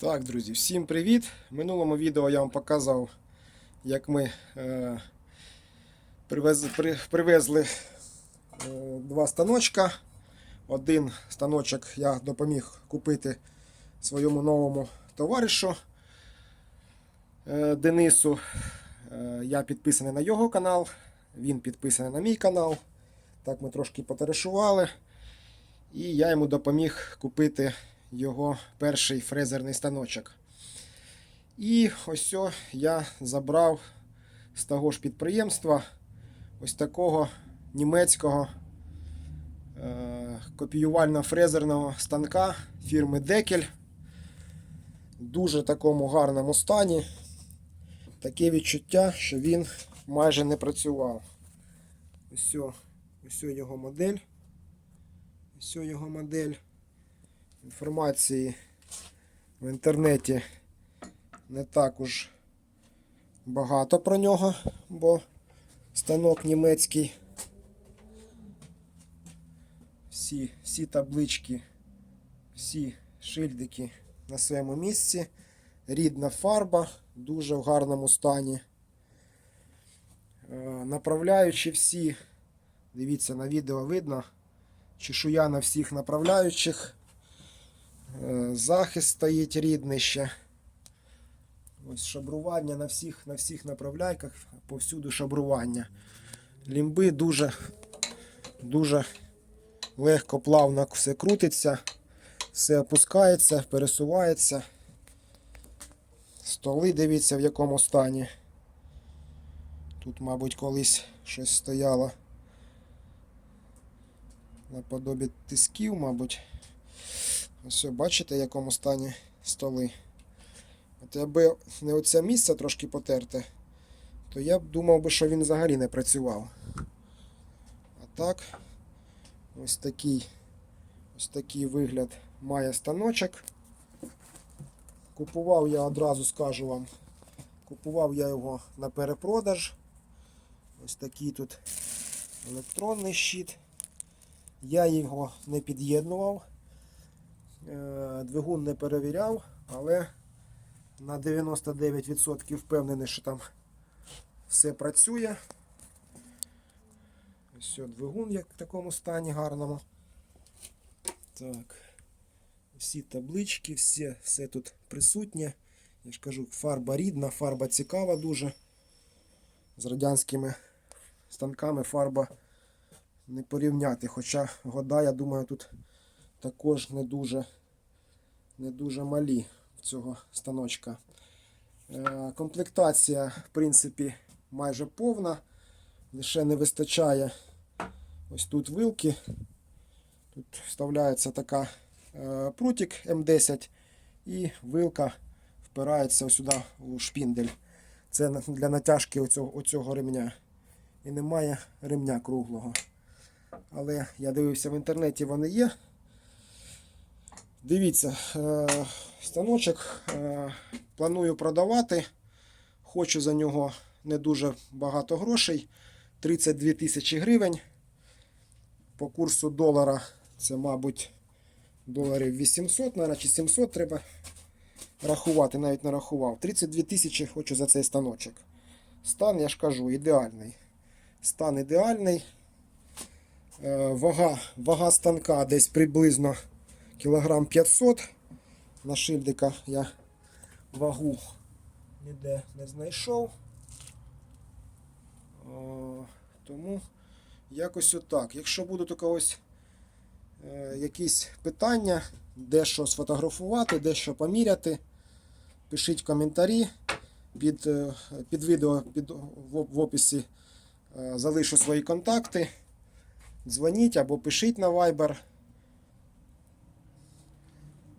Так, друзі, всім привіт! В минулому відео я вам показав, як ми е, привез, при, привезли е, два станочка. Один станочок я допоміг купити своєму новому товаришу е, Денису. Е, я підписаний на його канал, він підписаний на мій канал. Так ми трошки потаришували. І я йому допоміг купити його перший фрезерний станочок. І ось я забрав з того ж підприємства ось такого німецького е- копіювально-фрезерного станка фірми Декель. Дуже такому гарному стані. Таке відчуття, що він майже не працював. Ось, ось його модель. Ось його модель. Інформації в інтернеті не так уж багато про нього, бо станок німецький. Всі, всі таблички, всі шильдики на своєму місці. Рідна фарба, дуже в гарному стані. Е, Направляючи всі, дивіться на відео видно, чешуя на всіх направляючих. Е, Захист стоїть рідний ще. Ось шабрування на всіх, на всіх направляйках, повсюду шабрування. Лімби дуже, дуже легко, плавно все крутиться, все опускається, пересувається. Столи, дивіться, в якому стані. Тут, мабуть, колись щось стояло наподобі тисків, мабуть. Ось, бачите, в якому стані столи. От якби не оце місце трошки потерте, то я б думав би, що він взагалі не працював. А так, ось такий, ось такий вигляд має станочок. Купував я одразу скажу вам. Купував я його на перепродаж. Ось такий тут електронний щит. Я його не під'єднував. Е, Двигун не перевіряв, але на 99% впевнений, що там все працює. Ось двигун як в такому стані гарному. Так. Всі таблички, все, все тут присутнє. Я ж кажу, фарба рідна, фарба цікава дуже. З радянськими станками фарба не порівняти. Хоча года, я думаю, тут також не дуже, не дуже малі цього станочка. Е, Комплектація, в принципі, майже повна. Лише не вистачає ось тут вилки. Тут вставляється така е, прутик М10 і вилка впирається сюди у шпіндель. Це для натяжки оцього, оцього ремня. І немає ремня круглого. Але я дивився в інтернеті, вони є. Дивіться, е, станочок е, планую продавати. Хочу за нього не дуже багато грошей. 32 тисячі гривень. По курсу долара це, мабуть, доларів 800, наверное, чи 700 треба рахувати, навіть не рахував. 32 тисячі хочу за цей станочок. Стан, я ж кажу, ідеальний. Стан ідеальний. Е, Вага, вага станка десь приблизно кілограм 500. На шильдиках я вагу ніде не знайшов. О, тому якось отак. Якщо будуть у когось е, якісь питання, де що сфотографувати, де що поміряти, пишіть коментарі. Під, е, під відео під, в, в описі е, залишу свої контакти. Дзвоніть або пишіть на Viber.